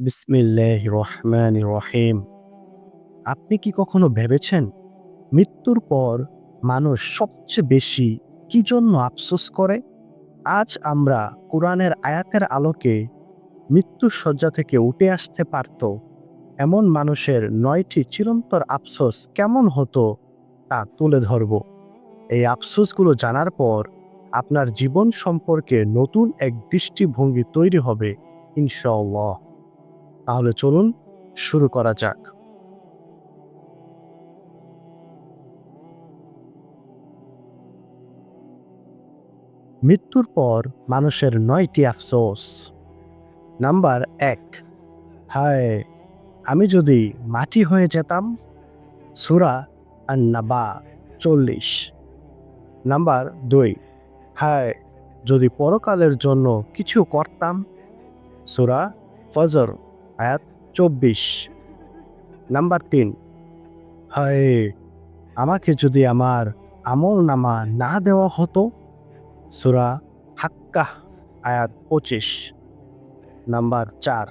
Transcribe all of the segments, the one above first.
বিসমিল্লাহ রহমান রহিম আপনি কি কখনো ভেবেছেন মৃত্যুর পর মানুষ সবচেয়ে বেশি কি জন্য আফসোস করে? আজ আমরা কোরআনের আয়াতের আলোকে মৃত্যুর শয্যা থেকে উঠে আসতে পারত। এমন মানুষের নয়টি চিরন্তর আফসোস কেমন হতো তা তুলে ধরব। এই আফসোসগুলো জানার পর আপনার জীবন সম্পর্কে নতুন এক দৃষ্টিভঙ্গি তৈরি হবে, ইনশাআল্লাহ। তাহলে চলুন শুরু করা যাক। মৃত্যুর পর মানুষের নয়টি আফসোস। নাম্বার এক, হায়, আমি যদি মাটি হয়ে যেতাম? সুরা আন্নাবা, চল্লিশ। নাম্বার দুই, হায়, যদি পরকালের জন্য কিছু করতাম? সুরা ফজর আয়াত চব্বিশ। নাম্বার তিন। হায়, আমাকে যদি আমার আমল নামা না দেওয়া হতো, সুরা হাক্কা আয়াত পঁচিশ। নাম্বার চার।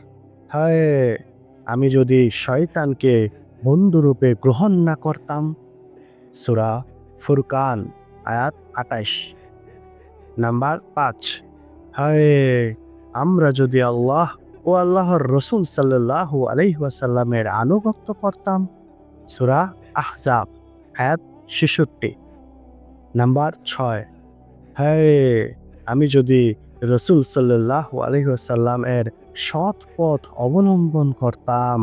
হায়, আমি যদি শয়তানকে বন্ধুরূপে গ্রহণ না করতাম, সুরা ফুরকান, আয়াত আটাইশ। নাম্বার পাঁচ। হায়, আমরা যদি আল্লাহ ও আল্লাহর রসুল সাল্লাহ আলহিহাসাল্লামের আনুগত্য করতাম সুরা আহজাব, আয়াত ছেষট্টি। নাম্বার ছয়। হ্যাঁ আমি যদি রসুল সাল্লাহ আলহিহাসাল্লাম এর সৎ পথ অবলম্বন করতাম।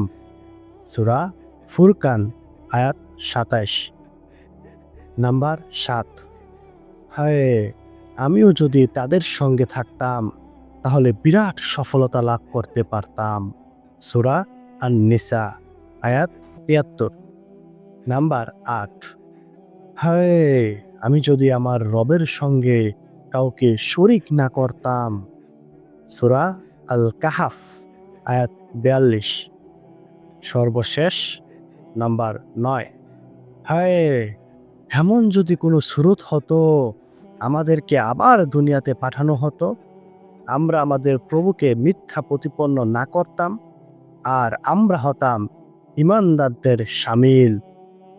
সুরা ফুরকান, আয়াত সাতাইশ। নাম্বার সাত। হায়, আমিও যদি তাদের সঙ্গে থাকতাম। তাহলে বিরাট সফলতা লাভ করতে পারতাম। সুরা আর নিসা আয়াত তিয়াত্তর, নাম্বার আট। হায়, আমি যদি আমার রবের সঙ্গে কাউকে শরিক না করতাম। সুরা আল কাহাফ আয়াত বিয়াল্লিশ। সর্বশেষ, নাম্বার নয়। হায়, এমন যদি কোনো সুরত হতো, আমাদেরকে আবার দুনিয়াতে পাঠানো হতো? আমরা আমাদের প্রভুকে মিথ্যা প্রতিপন্ন না করতাম আর আমরা হতাম ইমানদারদের সামিল।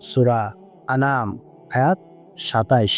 সুরা আনাম হায়াত সাতাইশ।